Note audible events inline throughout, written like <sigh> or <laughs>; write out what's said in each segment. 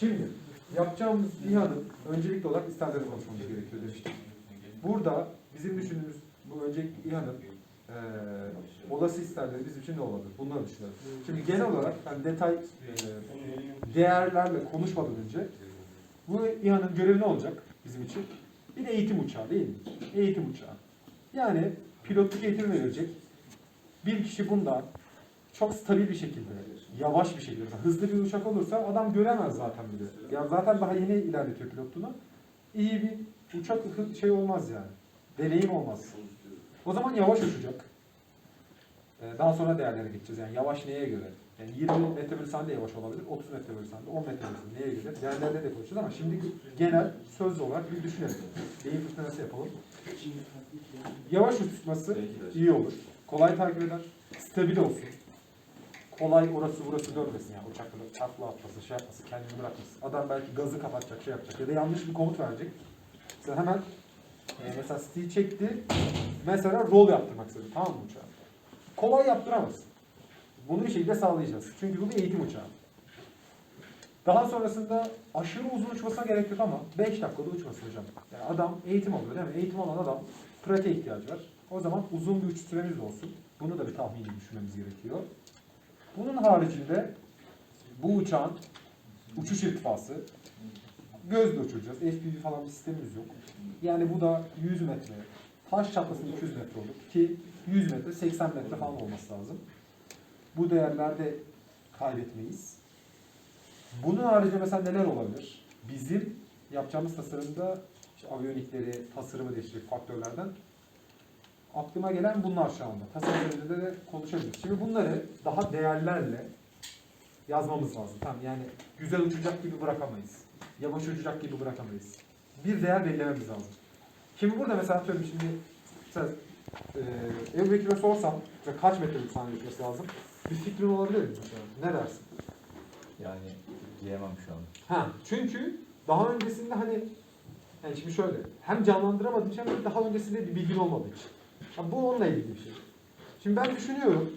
Şimdi yapacağımız İHA'nın öncelikli olarak isterleri konuşmamız gerekiyor demiştik. Burada bizim düşündüğümüz bu öncelikli İHA'nın eee olası isterleri bizim için ne olabilir? Bunları düşünüyoruz. Şimdi genel olarak ben detay eee, değerlerle konuşmadan önce bu İHA'nın görevi ne olacak bizim için? Bir de eğitim uçağı değil mi? Eğitim uçağı. Yani pilotluk eğitimi verecek. Bir kişi bundan çok stabil bir şekilde, yavaş bir şekilde, hızlı bir uçak olursa adam göremez zaten bile. Ya zaten daha yeni ilerletiyor pilotluğunu. İyi bir uçak şey olmaz yani. Deneyim olmaz. O zaman yavaş uçacak. Ee, Daha sonra değerlere geçeceğiz. Yani yavaş neye göre? Yani 20 metre bölü saniye yavaş olabilir, 30 metre bölü saniye, 10 metre bölü saniye neye göre? Değerlerde de konuşacağız ama şimdi genel sözlü olarak bir düşünelim. Beyin fırtınası yapalım. Yavaş uçması iyi olur. Kolay takip eder. Stabil olsun. Kolay orası burası dönmesin yani uçak böyle takla atması, şey yapması, kendini bırakmasın. Adam belki gazı kapatacak, şey yapacak ya da yanlış bir komut verecek. Sen hemen e, mesela stick çekti, mesela roll yaptırmak istedi tamam mı uçağı? Kolay yaptıramaz. Bunu bir şekilde sağlayacağız. Çünkü bu bir eğitim uçağı. Daha sonrasında aşırı uzun uçmasına gerek yok ama 5 dakikada uçmasın hocam. Yani adam eğitim alıyor değil mi? Eğitim alan adam pratiğe ihtiyacı var. O zaman uzun bir uçuş süremiz olsun. Bunu da bir tahmini düşünmemiz gerekiyor. Bunun haricinde bu uçağın uçuş irtifası gözle uçuracağız. FPV falan bir sistemimiz yok. Yani bu da 100 metre, taş çatlasında 200 metre olur ki 100 metre 80 metre falan olması lazım. Bu değerlerde kaybetmeyiz. Bunun haricinde mesela neler olabilir? Bizim yapacağımız tasarımda işte aviyonikleri, tasarımı değiştirecek faktörlerden aklıma gelen bunlar şu anda. Tasarım üzerinde de konuşabiliriz. Şimdi bunları daha değerlerle yazmamız lazım. Tamam yani güzel uçacak gibi bırakamayız. Yavaş uçacak gibi bırakamayız. Bir değer belirlememiz lazım. Şimdi burada mesela atıyorum şimdi mesela e, Ebu Bekir'e sorsam kaç metre bir saniye uçması lazım? Bir fikrin olabilir mi? mesela? Ne dersin? Yani diyemem şu an. Ha, çünkü daha öncesinde hani yani şimdi şöyle hem canlandıramadığım için hem de daha öncesinde bir bilgin olmadığı için. Bu onunla ilgili bir şey. Şimdi ben düşünüyorum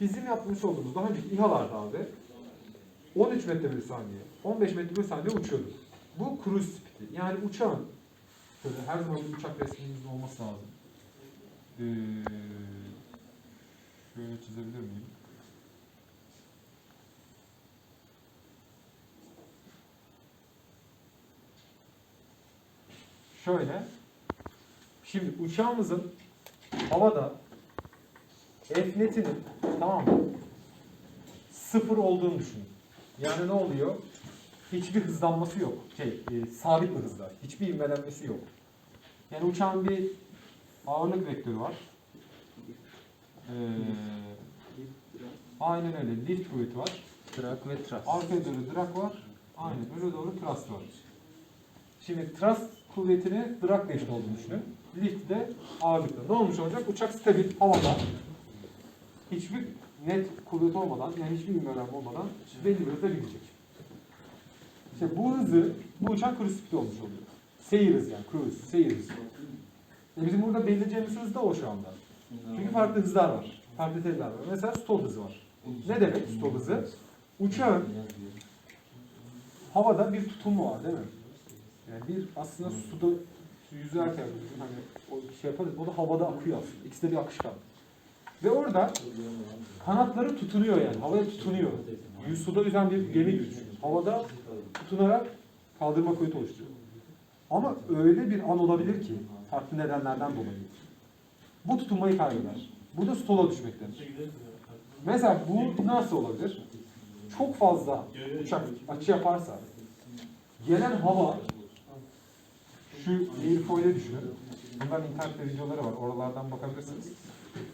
bizim yapmış olduğumuz daha önceki İHA'larda abi 13 metre bölü saniye, 15 metre bölü saniye uçuyordu. Bu cruise speed'i. Yani uçağın şöyle her zaman bir uçak resmimizin olması lazım. Ee, şöyle çizebilir miyim? Şöyle. Şimdi uçağımızın havada F-netinin tamam mı? Sıfır olduğunu düşünün. Yani ne oluyor? Hiçbir hızlanması yok. Şey, e, sabit bir hızda. Hiçbir ivmelenmesi yok. Yani uçağın bir ağırlık vektörü var. Ee, aynen öyle. Lift kuvveti var. Trak ve tras. Arkaya doğru drag var. Aynen öyle doğru thrust var. Şimdi thrust kuvvetini drag eşit olduğunu düşünün. Lift de ağırlıkla. Ne olmuş olacak? Uçak stabil havada. Hiçbir net kuvvet olmadan, yani hiçbir ivmelenme olmadan belli bir hızda gidecek. İşte bu hızı, bu uçak cruise olmuş oluyor. Seyir hızı yani, cruise, seyir hızı. E bizim burada belirleyeceğimiz hız da o şu anda. Çünkü farklı hızlar var. Farklı terimler var. Mesela stall hızı var. Ne demek stall hızı? Uçağın havada bir tutumu var değil mi? Yani bir aslında suda yüzerken hani o şey yaparız, o da havada akıyor aslında. İkisi de bir akışkan. Ve orada kanatları tutunuyor yani, havaya tutunuyor. Yüz suda yüzen bir gemi gibi. Havada tutunarak kaldırma kuvveti oluşturuyor. Ama öyle bir an olabilir ki, farklı nedenlerden dolayı. Bu tutunmayı kaybeder. Bu da stola düşmektedir. Mesela bu nasıl olabilir? Çok fazla uçak açı yaparsa gelen hava şu airfoil'e düşünün. Bunların internette videoları var. Oralardan bakabilirsiniz.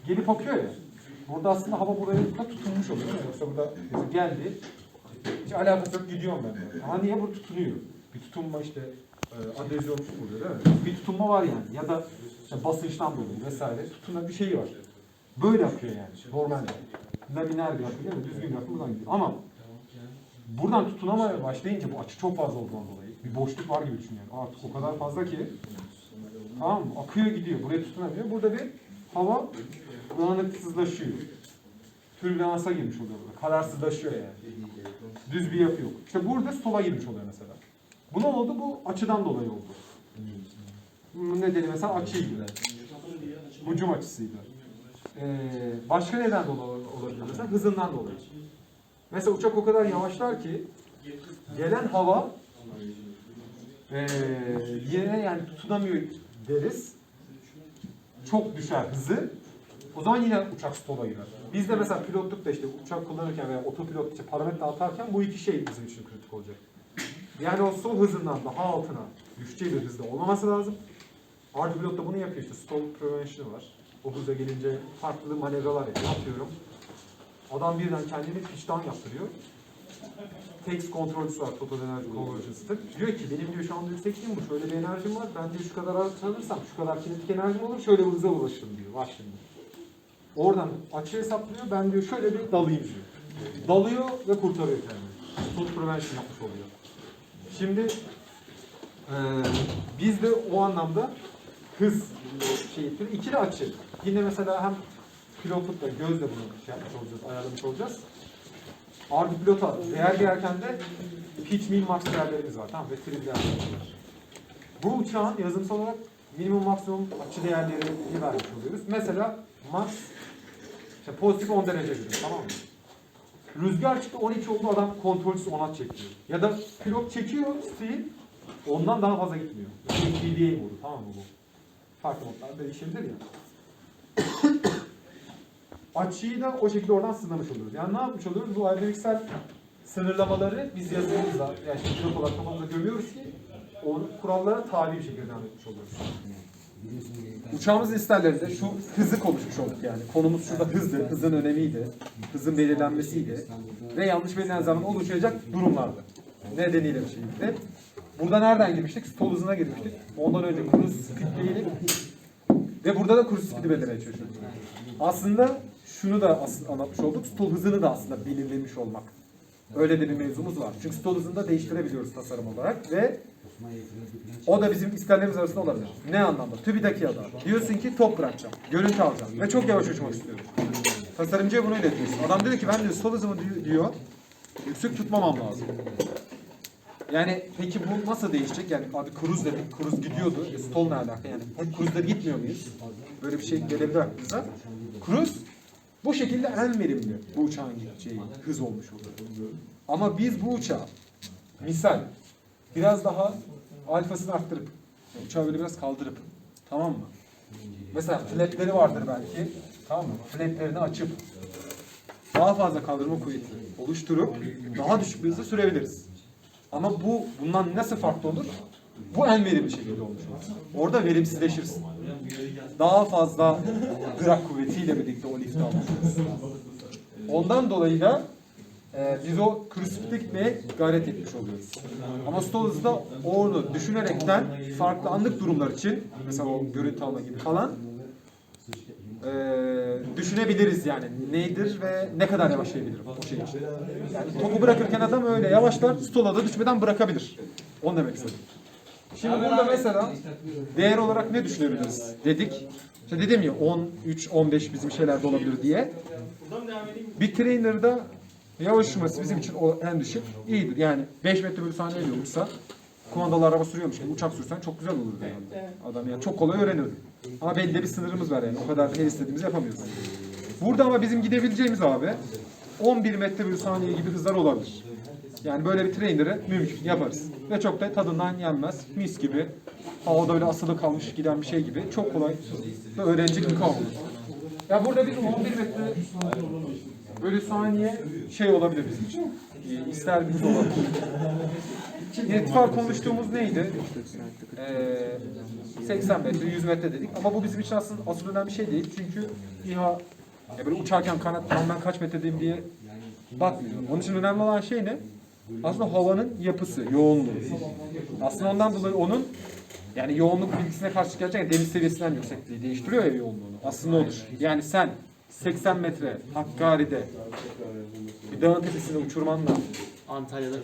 Gelip akıyor ya. Burada aslında hava buraya da tutunmuş oluyor. Yoksa burada geldi. Hiç alakası yok gidiyorum ben. de. Ama niye bu tutunuyor? Bir tutunma işte e, adezyon oluyor değil mi? Bir tutunma var yani. Ya da işte basınçtan dolayı vesaire tutunan bir şey var. Böyle akıyor yani normalde. Laminer bir akıyor? Düzgün bir akıyor buradan gidiyor. Ama buradan tutunamaya başlayınca bu açı çok fazla olduğundan dolayı bir boşluk var gibi düşün yani. Artık o kadar fazla ki tamam? Akıyor gidiyor. Buraya tutunamıyor. Burada bir hava dağınıksızlaşıyor. türbülansa girmiş oluyor burada. Kararsızlaşıyor yani. Düz bir yapı yok. İşte burada stola girmiş oluyor mesela. Bu ne oldu? Bu açıdan dolayı oldu. Bu nedeni mesela açıydı. Hücum açısıydı. Ee, başka neden dolayı olabilir mesela? Hızından dolayı. Mesela uçak o kadar yavaşlar ki gelen hava yine yani tutunamıyor deriz. Çok düşer hızı. O zaman yine uçak stola girer. Biz de mesela pilotlukta işte uçak kullanırken veya otopilot işte parametre atarken bu iki şey bizim için kritik olacak. Yani o sol hızından daha altına düşeceği bir hızda olmaması lazım. Artı pilot da bunu yapıyor işte stall prevention'ı var. O hıza gelince farklı manevralar yapıyor. Atıyorum. Adam birden kendini pitch down yaptırıyor. Text kontrolcüsü var, Total Energy Convergence'dır. Diyor ki benim diyor şu anda yüksekliğim bu, şöyle bir enerjim var. Ben diyor şu kadar az çalışırsam şu kadar kinetik enerjim olur, şöyle bir hıza ulaşırım diyor. Bak şimdi. Oradan açı hesaplıyor, ben diyor şöyle bir dalayım diyor. Dalıyor ve kurtarıyor kendini. Stall prevention yapmış oluyor. Şimdi eee biz de o anlamda hız şey. İkili açı. Yine mesela hem pilotlukla gözle bunu şey yapmış olacağız, ayarlamış olacağız. Artı pilota değer girerken de pitch min max değerlerimiz var. Tamam ve trim değerlerimiz var. Bu uçağın yazımsal olarak minimum maksimum açı değerlerini vermiş oluyoruz. Mesela max işte pozitif 10 derece dedim tamam mı? Rüzgar çıktı 12 oldu adam kontrolsüz 10'a çekiyor. Ya da pilot çekiyor still ondan daha fazla gitmiyor. PDA modu tamam mı bu? Farklı modlar değişebilir ya. Açıyı da o şekilde oradan sınırlamış oluyoruz. Yani ne yapmış oluyoruz? Bu aerodinamiksel sınırlamaları biz yazılımızla, yani pilot olarak kafamıza gömüyoruz ki o kurallara tabi bir şekilde devam etmiş oluyoruz. Uçağımızın isterlerinde şu hızı konuşmuş olduk yani. Konumuz şurada hızdı, hızın önemiydi, hızın belirlenmesiydi ve yanlış belirlenen zaman oluşacak durumlardı. Nedeniyle bir şeydi. Burada nereden girmiştik? Stol hızına girmiştik. Ondan önce cruise speed'leydik. Ve burada da cruise speed'i belirlemeye çalışıyorduk. Aslında şunu da anlatmış olduk. Stol hızını da aslında belirlemiş olmak. Öyle de bir mevzumuz var. Çünkü stol hızını da değiştirebiliyoruz tasarım olarak ve o da bizim isterlerimiz arasında olabilir. Ne anlamda? TÜBİTAKİA'da diyorsun ki top bırakacağım, görüntü alacağım ve çok yavaş uçmak istiyorum. Tasarımcıya bunu iletiyorsun. Adam dedi ki ben diyor sol hızımı diyor- diyor yüksek tutmamam lazım. Yani peki bu nasıl değişecek? Yani abi cruise dedik, cruise gidiyordu. E, stall ne alaka? Yani hep cruise'da gitmiyor muyuz? Böyle bir şey gelebilir aklınıza. Cruise bu şekilde en verimli bu uçağın gideceği hız olmuş oluyor. Ama biz bu uçağı misal biraz daha alfasını arttırıp uçağı böyle biraz kaldırıp tamam mı? Mesela flapleri vardır belki. Tamam mı? Flaplerini açıp daha fazla kaldırma kuvveti oluşturup daha düşük bir hızda sürebiliriz. Ama bu bundan nasıl farklı olur? Bu en verimli şekilde olmuş olur. Orada verimsizleşirsin. Daha fazla drag kuvvetiyle birlikte o olursun. Ondan dolayı da e, biz o cruise gitmeye gayret etmiş oluyoruz. Ama stall hızda onu düşünerekten farklı anlık durumlar için mesela o görüntü alma gibi falan e, düşünebiliriz yani nedir ve ne kadar yavaşlayabilirim o şey için. Yani topu bırakırken adam öyle yavaşlar, stola da düşmeden bırakabilir. Onu demek istedim. Şimdi burada mesela değer olarak ne düşünebiliriz dedik. İşte dedim ya 13, 15 bizim şeylerde olabilir diye. Bir trainer'da yavaş uçması bizim için o en düşük iyidir. Yani 5 metre bölü saniye uçsa kumandalı araba sürüyormuş gibi uçak sürsen çok güzel olurdu yani. Adam yani çok kolay öğrenirdi. Ama belli de bir sınırımız var yani. O kadar her istediğimizi yapamıyoruz. Burada ama bizim gidebileceğimiz abi 11 metre bölü saniye gibi hızlar olabilir. Yani böyle bir trainer'ı mümkün yaparız. Ve çok da tadından yenmez. Mis gibi. Havada öyle asılı kalmış giden bir şey gibi. Çok kolay ve öğrenecek bir kavram. Ya burada bir 11 metre bölü saniye şey olabilir bizim için. Ee, İster bir olabilir. İrtifak konuştuğumuz neydi? Ee, 80 metre, 100 metre dedik. Ama bu bizim için aslında asıl önemli bir şey değil. Çünkü İHA ya böyle uçarken kanat "Lan ben kaç metredeyim diye bakmıyor. Onun için önemli olan şey ne? Aslında havanın yapısı, yoğunluğu. Aslında ondan dolayı onun yani yoğunluk bilgisine karşı gerçekten deniz seviyesinden yüksekliği değiştiriyor ya yoğunluğunu. Aslında odur. Yani sen 80 metre Hakkari'de bir dağın tepesinde uçurmanla Antalya'da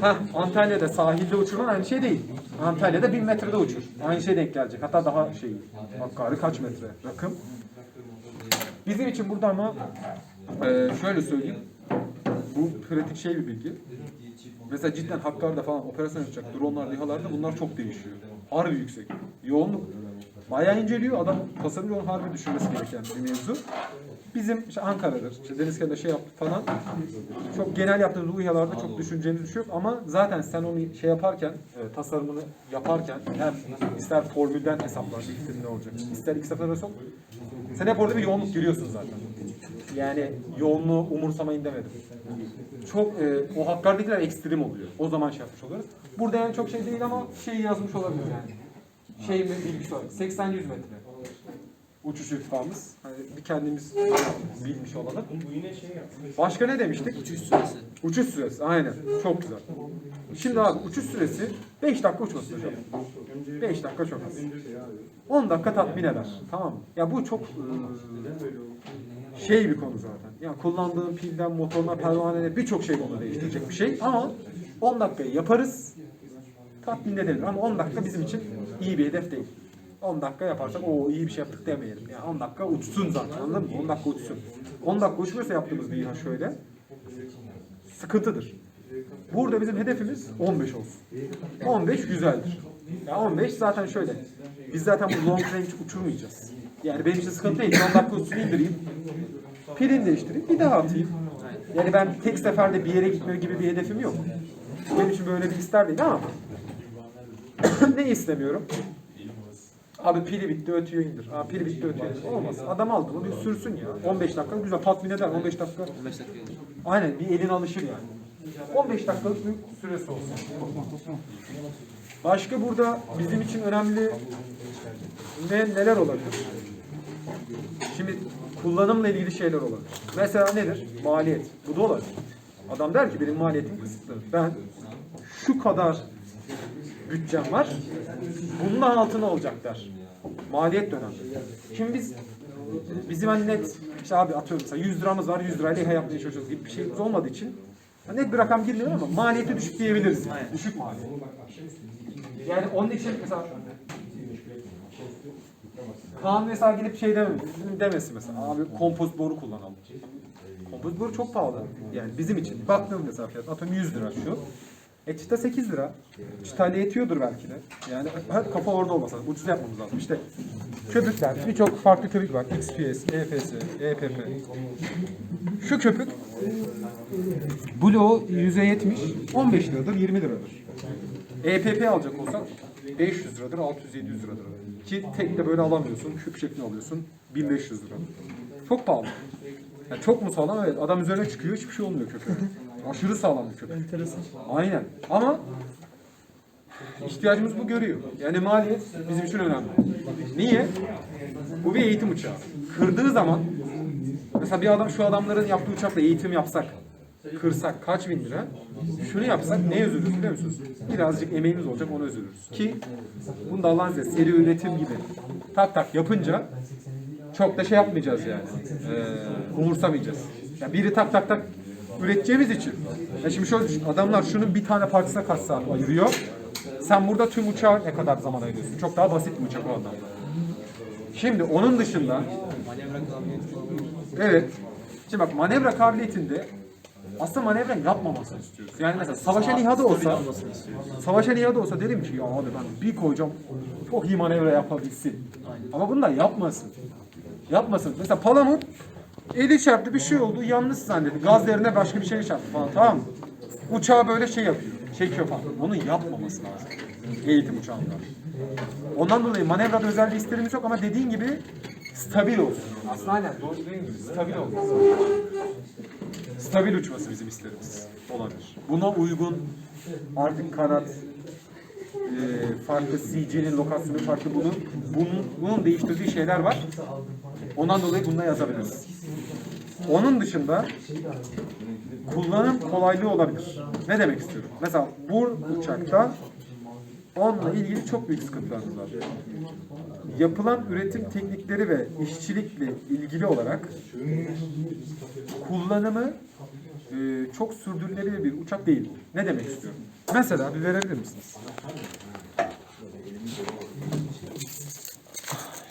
Ha, Antalya'da sahilde uçurman aynı şey değil. Antalya'da 1000 metrede uçur. Aynı şey denk gelecek. Hatta daha şey, Hakkari kaç metre rakım. Bizim için burada ama Ee, şöyle söyleyeyim. Bu pratik şey bir bilgi. Mesela cidden Hakkari'de falan operasyon yapacak dronlar, İHA'larda bunlar çok değişiyor. Harbi yüksek. Yoğunluk bayağı inceliyor. Adam tasarımcı onu harbi düşünmesi gereken bir mevzu. Bizim işte Ankara'dır, işte deniz kenarında şey yaptık falan. Çok genel yaptığımız bu İHA'larda çok düşüneceğimiz bir şey yok ama zaten sen onu şey yaparken, e, tasarımını yaparken hem ister formülden hesaplar, bir ne olacak, ister iki sefer sok. Sen hep orada bir yoğunluk giriyorsun zaten. Yani yoğunluğu umursamayın demedim. Çok e, o Hakkari'dekiler ekstrem oluyor. O zaman şey yapmış oluyoruz. Burada yani çok şey değil ama şeyi yazmış olabilir yani. Şey mi bilgisi olarak. 80-100 metre. Uçuş irtifamız. Hani bir kendimiz bilmiş olalım. Başka ne demiştik? Uçuş süresi. Uçuş süresi. Aynen. Çok güzel. Şimdi abi uçuş süresi 5 dakika uçmasın hocam. 5 dakika çok az. 10 dakika tatmin eder. Tamam mı? Ya bu çok eee, şey bir konu zaten. Ya kullandığın pilden, motoruna, pervanene birçok şey bunu değiştirecek bir şey ama 10 dakikayı yaparız. Tatmin edilir ama 10 dakika bizim için iyi bir hedef değil. 10 dakika yaparsak o iyi bir şey yaptık demeyelim. Yani 10 dakika uçsun zaten anladın mı? 10 dakika uçsun. 10 dakika uçmuyorsa yaptığımız bir İHA şöyle sıkıntıdır. Burada bizim hedefimiz 15 olsun. 15 güzeldir. Ya 15 zaten şöyle. Biz zaten bu long range uçurmayacağız. Yani benim için sıkıntı değil. 10 dakika uçsun indireyim. Pilini değiştireyim. Bir daha atayım. Yani ben tek seferde bir yere gitme gibi bir hedefim yok. Benim için böyle bir ister değil ama <clears throat> ne istemiyorum? Abi pili bitti ötüyor indir. Abi pili bitti ötüyor indir. Olmaz. Adam aldı bunu bir sürsün ya. 15 dakika güzel tatmin eder. 15 dakika 15 dakika. Aynen bir elin alışır yani. 15 dakikalık bir süresi olsun. Başka burada bizim için önemli ne neler olabilir? Şimdi kullanımla ilgili şeyler olabilir. Mesela nedir? Maliyet. Bu da olabilir. Adam der ki benim maliyetim kısıtlı. Ben şu kadar bütçem var. Bunun altına olacak der. Maliyet de önemli. Şimdi biz bizim hani net işte abi atıyorum mesela 100 liramız var 100 lirayla İHA yapmaya çalışıyoruz gibi bir şeyimiz olmadığı için net bir rakam girmiyor ama maliyeti düşük diyebiliriz. Yani. Düşük maliyet. Yani onun için mesela Kaan mesela gelip şey demem, demesin mesela abi kompozit boru kullanalım. Kompozit boru çok pahalı. Yani bizim için. Baktığım mesela fiyat atıyorum 100 lira şu. E çıta 8 lira. Çıtayla yetiyordur belki de. Yani her kafa orada olmasa ucuz yapmamız lazım. İşte köpükler, birçok farklı köpük var. XPS, EFS, EPP. Şu köpük Blue %70, 15 liradır, 20 liradır. EPP alacak olsan 500 liradır, 600-700 liradır. Ki tek de böyle alamıyorsun, küp şeklinde alıyorsun, 1500 lira. Çok pahalı. Yani çok mu sağlam? Evet. Adam üzerine çıkıyor, hiçbir şey olmuyor köpeğe. Aşırı sağlam bir köpek. Aynen. Ama ihtiyacımız bu görüyor. Yani maliyet bizim için önemli. Niye? Bu bir eğitim uçağı. Kırdığı zaman mesela bir adam şu adamların yaptığı uçakla eğitim yapsak kırsak kaç bin lira? Şunu yapsak ne üzülürüz biliyor musunuz? Birazcık emeğimiz olacak ona üzülürüz. Ki bunu da Allah'ın izniyle seri üretim gibi tak tak yapınca çok da şey yapmayacağız yani. Ee, umursamayacağız. Ya biri tak tak tak üreteceğimiz için. Ya şimdi şöyle düşün. Adamlar şunun bir tane parçasına kaç saat ayırıyor. Sen burada tüm uçağa ne kadar zaman ayırıyorsun? Çok daha basit bir uçak o anlamda. Şimdi onun dışında. Evet. Şimdi bak manevra kabiliyetinde aslında manevra yapmamasını istiyoruz. Yani mesela savaşan İHA'da olsa savaşan İHA'da olsa derim ki ya abi ben bir koyacağım çok iyi manevra yapabilsin. Ama bunu da yapmasın. Yapmasın. Mesela Palamut eli çarptı bir şey oldu yanlış zannetti. Gaz yerine başka bir şey çarptı falan tamam mı? Uçağı böyle şey yapıyor. Çekiyor falan. Onu yapmaması lazım. Eğitim uçağında. Ondan dolayı manevrada özel bir isterimiz yok ama dediğin gibi stabil olsun. Aslında aynen doğru dediğin gibi stabil olsun. Stabil uçması bizim isterimiz olabilir. Buna uygun artık kanat, e, farklı CG'nin lokasyonu farklı bunun, bunun, bunun değiştirdiği şeyler var. Ondan dolayı bunda yazabiliriz. Onun dışında kullanım kolaylığı olabilir. Ne demek istiyorum? Mesela bu uçakta onunla ilgili çok büyük sıkıntılarımız var. Yapılan üretim teknikleri ve işçilikle ilgili olarak kullanımı e, çok sürdürülebilir bir uçak değil. Ne demek istiyorum? Mesela bir verebilir misiniz?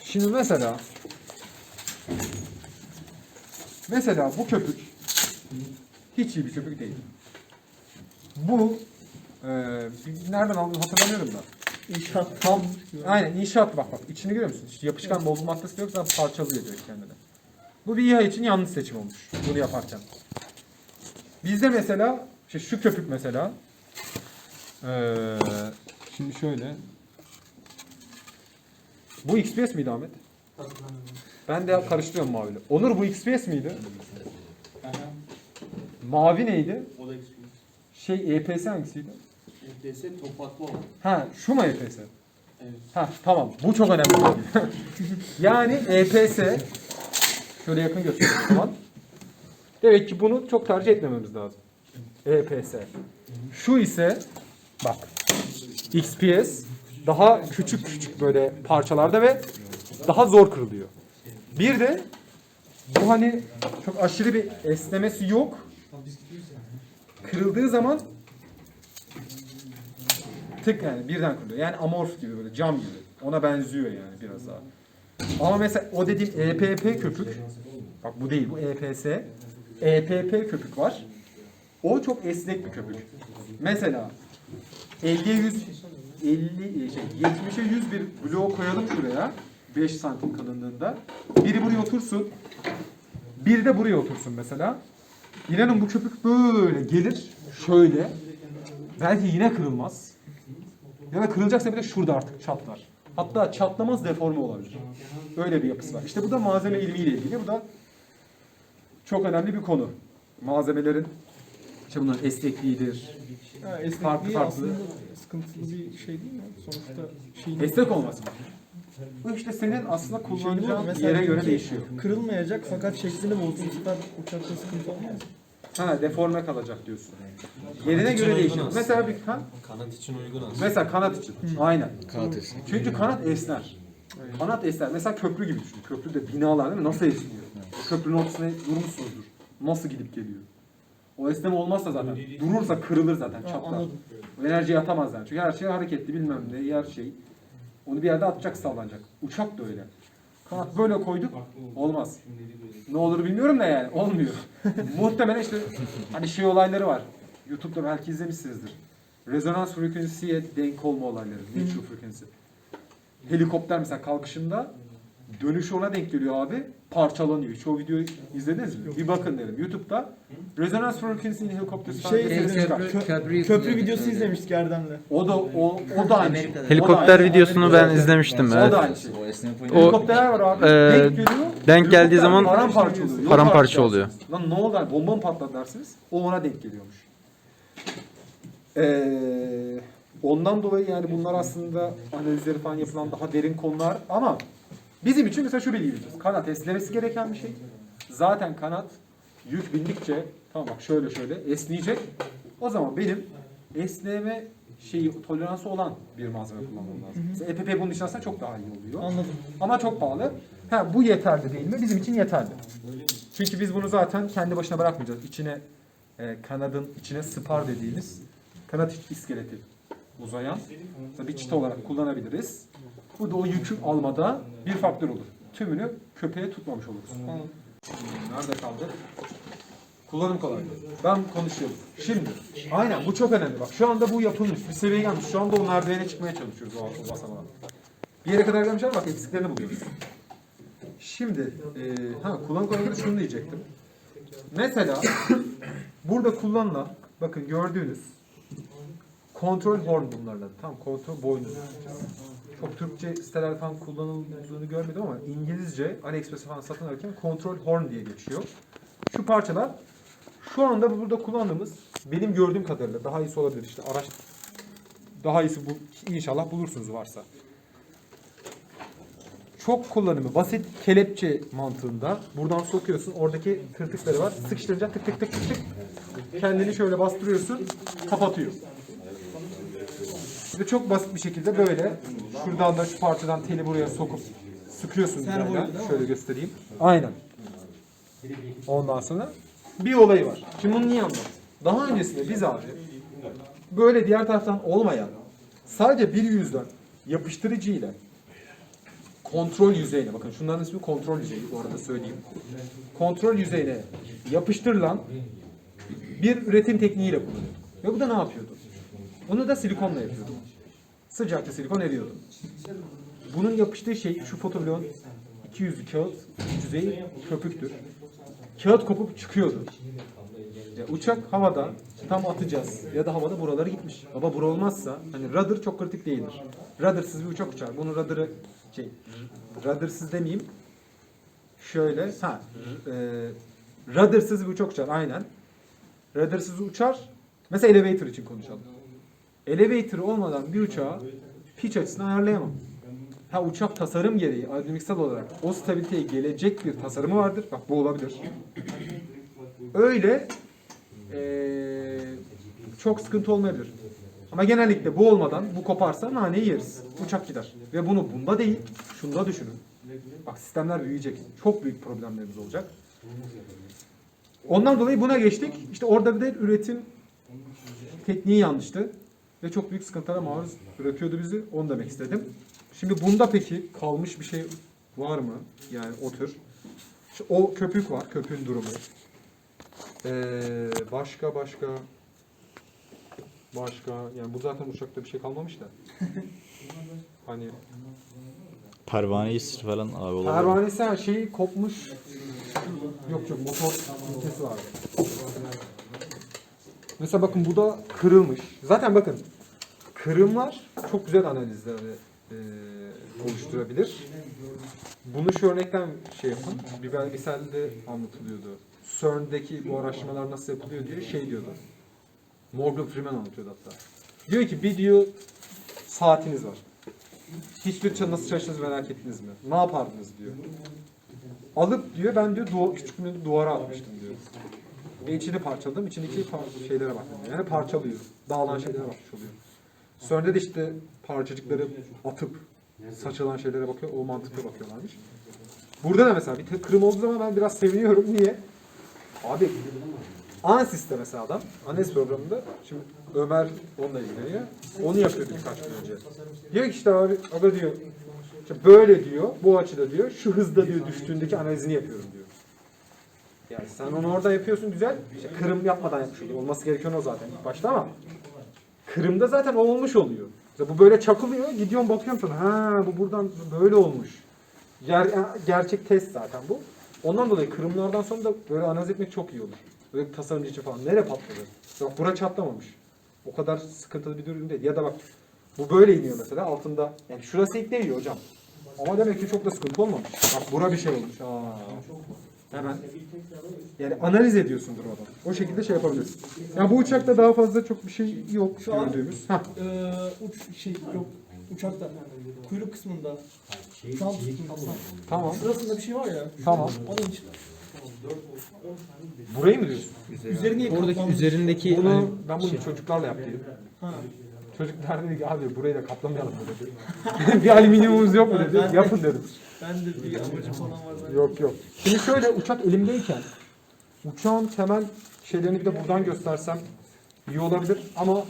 Şimdi mesela Mesela bu köpük hiç iyi bir köpük değil. Bu e, nereden aldığını hatırlamıyorum da. İnşaat Tam aynen inşaat bak bak içini görüyor musun? Hiç yapışkan bozulma maddesi yok zaten parçalıyor direkt kendini. Bu bir İHA için yanlış seçim olmuş bunu yaparken. Bizde mesela işte şu köpük mesela eee, şimdi şöyle bu XPS miydi Ahmet? Ben de karıştırıyorum maviyle. Onur bu XPS miydi? Mavi neydi? O da XP. Şey EPS hangisiydi? FDS topaklı olan. Ha şu mu EPS? Evet. Ha tamam bu çok önemli. <laughs> yani EPS şöyle yakın göstereyim o zaman. Demek ki bunu çok tercih etmememiz lazım. EPS. Şu ise bak XPS daha küçük küçük böyle parçalarda ve daha zor kırılıyor. Bir de bu hani çok aşırı bir esnemesi yok. Kırıldığı zaman tık yani birden kırılıyor. Yani amorf gibi böyle cam gibi. Ona benziyor yani biraz daha. Ama mesela o dediğim EPP köpük bak bu değil bu EPS. EPP köpük var. O çok esnek bir köpük. Mesela 50'ye 100 50 şey 70'e 100 bir bloğu koyalım şuraya. 5 santim kalınlığında. Biri buraya otursun. Biri de buraya otursun mesela. İnanın bu köpük böyle gelir. Şöyle. Belki yine kırılmaz. Ya da kırılacaksa bile şurada artık çatlar. Hatta çatlamaz deforme olabilir. Öyle bir yapısı var. İşte bu da malzeme ilmiyle ilgili. Bu da çok önemli bir konu. Malzemelerin işte bunların esnekliğidir. Ha, esnekliği Farklı farklı. sıkıntılı bir şey değil mi? Sonuçta şeyin Esnek olması. Bu işte senin aslında var, kullanacağın yere göre değişiyor. Kırılmayacak fakat şeklini sefer uçakta sıkıntı olmaz. Ha deforme kalacak diyorsun. Yerine göre aslında. Mesela bir ha? Kanat için uygun aslında. Mesela kanat için. Aynen. Kanat esnek. Çünkü kanat esner. Kanat esner. Mesela köprü gibi düşün. Köprüde binalar değil mi? Nasıl esniyor? Köprünün ortasına durmuşsunuzdur. Nasıl gidip geliyor? O esneme olmazsa zaten. Durursa kırılır zaten. Çatlar. O enerjiyi atamaz yani. Çünkü her şey hareketli bilmem ne. Her şey. Onu bir yerde atacak sallanacak. Uçak da öyle. Kanat böyle koyduk. Olmaz. Ne olur bilmiyorum da yani. Olmuyor. <laughs> Muhtemelen işte hani şey olayları var. YouTube'da belki izlemişsinizdir. Rezonans frekansiye denk olma olayları. Neutral frequency. Helikopter mesela kalkışında dönüş ona denk geliyor abi. Parçalanıyor. Hiç o videoyu izlediniz mi? Bir bakın derim. YouTube'da rezonans frequency in helicopter Şey sesi izledim, çıkar. Kö- köprü videosu izlemiştik Erdem'le. O da o, o da aynı şey. Amerika'da. Helikopter şey. videosunu ben izlemiştim O evet. da aynı şey. O esnek O- Helikopterler var abi. Ee, denk geliyor. denk geldiği helikopter zaman paramparça oluyor. Yok paramparça artık oluyor. dersiniz. Lan ne oldu? Bomba mı patladı dersiniz? O ona denk geliyormuş. Ee, ondan dolayı yani bunlar aslında analizleri falan yapılan daha derin konular ama bizim için mesela şu bilgi bileceğiz. Kanat esnemesi gereken bir şey. Zaten kanat yük bindikçe tamam bak şöyle şöyle esneyecek. O zaman benim esneme şeyi toleransı olan bir malzeme kullanmam lazım. EPP bunun için aslında çok daha iyi oluyor. Anladım. Ama çok pahalı. Ha bu yeterli değil mi? Bizim için yeterli. Çünkü biz bunu zaten kendi başına bırakmayacağız. İçine e, kanadın içine spar dediğimiz kanat iç iskeleti uzayan bir çit olarak kullanabiliriz. Bu da o yükü almada bir faktör olur. Tümünü köpeğe tutmamış oluruz. Nerede kaldı? Kullanım kolaylığı. Ben konuşuyorum. Şimdi, aynen bu çok önemli. Bak şu anda bu yapılmış. Bir seviyeye gelmiş. Şu anda o merdivene çıkmaya çalışıyoruz o, o basamağa. Bir yere kadar gelmiş ama bak eksiklerini buluyoruz. Şimdi, e, ha kullanım kolaylığı şunu diyecektim. Mesela burada kullanılan, bakın gördüğünüz kontrol horn bunlardan. Tam kontrol boynu. Çok Türkçe siteler falan kullanıldığını görmedim ama İngilizce AliExpress'e falan satın alırken kontrol horn diye geçiyor. Şu parçalar şu anda burada kullandığımız benim gördüğüm kadarıyla daha iyisi olabilir işte araç daha iyisi bu inşallah bulursunuz varsa. Çok kullanımı basit kelepçe mantığında buradan sokuyorsun oradaki tırtıkları var sıkıştırınca tık tık tık tık tık kendini şöyle bastırıyorsun kapatıyor. Ve çok basit bir şekilde böyle şuradan da şu parçadan teli buraya sokup sıkıyorsun üzerinden. Şöyle göstereyim. Aynen. Ondan sonra bir olayı var. Şimdi bunu niye anlattım? Daha öncesinde biz abi böyle diğer taraftan olmayan sadece bir yüzden yapıştırıcı ile kontrol yüzeyine bakın şunların ismi kontrol yüzeyi bu arada söyleyeyim. Kontrol yüzeyine yapıştırılan bir üretim tekniğiyle kullanıyor. Ve bu da ne yapıyordu? Bunu da silikonla yapıyordu. Sıcakta silikon eriyordu. Bunun yapıştığı şey şu fotobloğun 200 kağıt yüzeyi köpüktür. Kağıt kopup çıkıyordu. Ya uçak havada tam atacağız ya da havada buraları gitmiş. Baba bura olmazsa hani rudder çok kritik değildir. Ruddersız bir uçak uçar. Bunun rudder'ı şey ruddersız demeyeyim. Şöyle ha e, ruddersız bir uçak uçar aynen. Ruddersız uçar. Mesela elevator için konuşalım. Elevator olmadan bir uçağı pitch açısını ayarlayamam. Ha uçak tasarım gereği aerodinamiksel olarak o stabiliteye gelecek bir tasarımı vardır. Bak bu olabilir. Öyle eee, çok sıkıntı olmayabilir. Ama genellikle bu olmadan bu koparsa naneyi yeriz. Uçak gider. Ve bunu bunda değil, şunda düşünün. Bak sistemler büyüyecek. Çok büyük problemlerimiz olacak. Ondan dolayı buna geçtik. İşte orada bir de üretim tekniği yanlıştı. Ve çok büyük sıkıntılara maruz bırakıyordu bizi. Onu demek istedim. Şimdi bunda peki kalmış bir şey var mı? Yani o tür. O köpük var. Köpüğün durumu. Ee, başka başka başka yani bu zaten uçakta bir şey kalmamış da. <laughs> Hani Pervaneyi sır falan abi olabilir. pervanesi her şeyi kopmuş. Yok yok motor ünitesi vardı. Mesela bakın bu da kırılmış. Zaten bakın kırımlar çok güzel analizleri e, oluşturabilir. Bunu şu örnekten şey yapın. Bir belgeselde anlatılıyordu. CERN'deki bu araştırmalar nasıl yapılıyor diye şey diyordu. Morgan Freeman anlatıyordu hatta. Diyor ki bir diyor saatiniz var. Hiçbir nasıl çalıştığınızı merak ettiniz mi? Ne yapardınız diyor. Alıp diyor ben diyor duva, küçüklüğümde duvara atmıştım diyor. Ve içini parçaladım. İçindeki par- şeylere baktım. Yani parçalıyor. Dağılan şeylere bakmış oluyor. CERN'de de işte parçacıkları atıp saçılan şeylere bakıyor. O mantıkla bakıyorlarmış. Burada da mesela bir tek kırım olduğu zaman ben biraz seviniyorum. Niye? Abi Ansys'te mesela adam, analiz programında, şimdi Ömer onunla ilgileniyor. Onu yapıyordu birkaç gün önce. Diyor ki işte abi, abi diyor, böyle diyor, bu açıda diyor, şu hızda diyor düştüğündeki analizini yapıyorum diyor. Yani sen onu orada yapıyorsun güzel, işte kırım yapmadan yapmış oluyor. Olması gereken o zaten ilk başta ama kırımda zaten o olmuş oluyor. Mesela bu böyle çakılıyor, gidiyorsun bakıyorsun sonra, ha bu buradan böyle olmuş. Ger gerçek test zaten bu. Ondan dolayı kırımlardan sonra da böyle analiz etmek çok iyi olur. Böyle tasarımcı için falan. Nereye patladı? Bak bura çatlamamış. O kadar sıkıntılı bir durum değil. Ya da bak bu böyle iniyor mesela altında. Yani şurası ilk değiyor hocam. Ama demek ki çok da sıkıntı olmamış. Bak bura bir şey olmuş. Aa. Hemen. Yani analiz ediyorsundur oradan. O şekilde şey yapabilirsin. Ya bu uçakta daha fazla çok bir şey yok Şu an- gördüğümüz. Hah. Ee, uç şey yok uçakta kuyruk kısmında an tuttuğumuz Tamam. Şurasında bir şey var ya. Tamam. Onun için. Burayı mı diyorsun? Üzerine Oradaki üzerindeki Bunu hani ben bunu çocuklarla yaptım. Ha. Çocuklar dedi ki abi burayı da kaplamayalım mı dedi. <laughs> bir alüminyumumuz yok mu dedi. Ben de- Yapın dedim. Ben de bir amacım falan var zaten. Yok yok. Şimdi şöyle uçak elimdeyken uçağın temel şeylerini bir de buradan göstersem iyi olabilir ama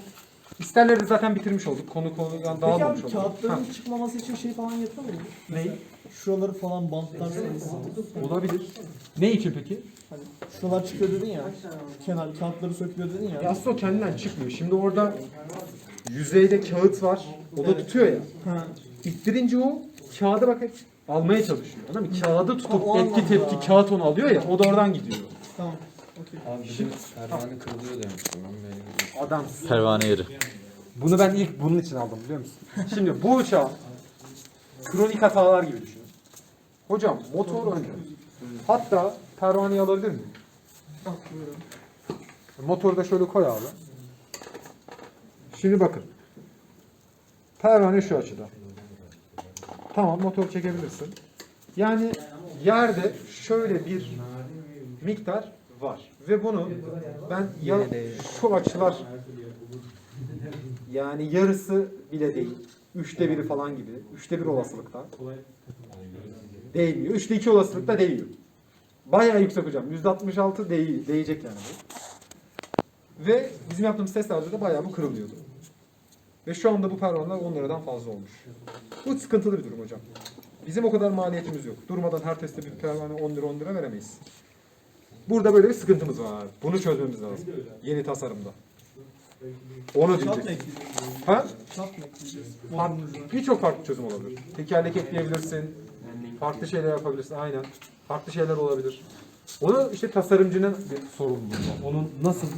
isterleri zaten bitirmiş olduk. Konu konudan Peki dağılmamış abi olduk. kağıtların çıkmaması için şey falan yapıyor mu? Ne? Şuraları falan bantlarsanız. Olabilir. Ne için peki? Hani şuralar çıkıyor dedin ya. Kenar kağıtları sökülüyor dedin ya. Ya aslında o kendinden çıkmıyor. Şimdi orada yüzeyde kağıt var. O da tutuyor ya. Ha. İttirince o kağıda bak hep almaya çalışıyor. Anladın mı? Kağıdı Ha, tutup o etki tepki anlamda. kağıt onu alıyor ya. O da oradan gidiyor. Tamam. Okey. Abi de pervane kırılıyor demiştim ben böyle. Adam. pervane yeri. Bunu ben ilk bunun için aldım biliyor musun? Şimdi bu uçağı kronik hatalar gibi düşünün. Hocam motor önde. Hatta pervaneyi alabilir miyim? Buyurun. Motoru da şöyle koy abi. Şimdi bakın. Pervane şu açıda. Tamam motor çekebilirsin. Yani yerde şöyle bir miktar var. Ve bunu ben ya şu açılar yani yarısı bile değil. Üçte biri falan gibi. Üçte bir olasılıkta. Değmiyor. Üçte iki olasılıkta değiyor. Bayağı yüksek hocam. Yüzde 66 değil, değecek yani. Ve bizim yaptığımız testlerde de bayağı bu kırılıyordu. Ve şu anda bu pervaneler 10 liradan fazla olmuş. Bu sıkıntılı bir durum hocam. Bizim o kadar maliyetimiz yok. Durmadan her teste bir pervane 10 lira 10 lira veremeyiz. Burada böyle bir sıkıntımız var. Bunu çözmemiz lazım. Yeni tasarımda. Onu diyecek. Ha? Birçok farklı çözüm olabilir. Tekerlek ekleyebilirsin. Farklı şeyler yapabilirsin. Aynen. Farklı şeyler olabilir. Onu işte tasarımcının bir sorumluluğu. Onun nasıl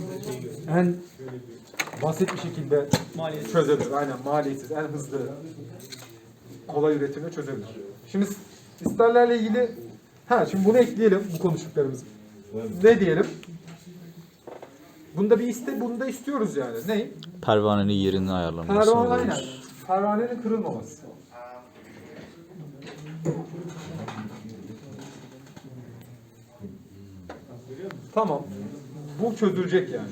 en basit bir şekilde Maliyet. çözebilir. Aynen maliyetsiz, en hızlı, kolay üretimle çözebilir. Şimdi isterlerle ilgili ha şimdi bunu ekleyelim bu konuştuklarımızı. Ne diyelim? Bunda bir iste, bunu da istiyoruz yani. Ne? Pervanenin yerini ayarlaması Pervane aynen. Pervanenin kırılmaması. Tamam. Bu çözülecek yani.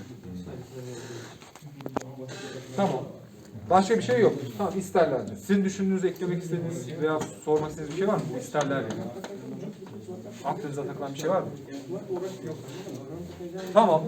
Tamam. Başka bir şey yok. Tamam isterlerdi. Sizin düşündüğünüz, eklemek istediğiniz veya sormak istediğiniz bir şey var mı? Bu isterlerle. Aklınıza takılan bir şey var mı? Tamam.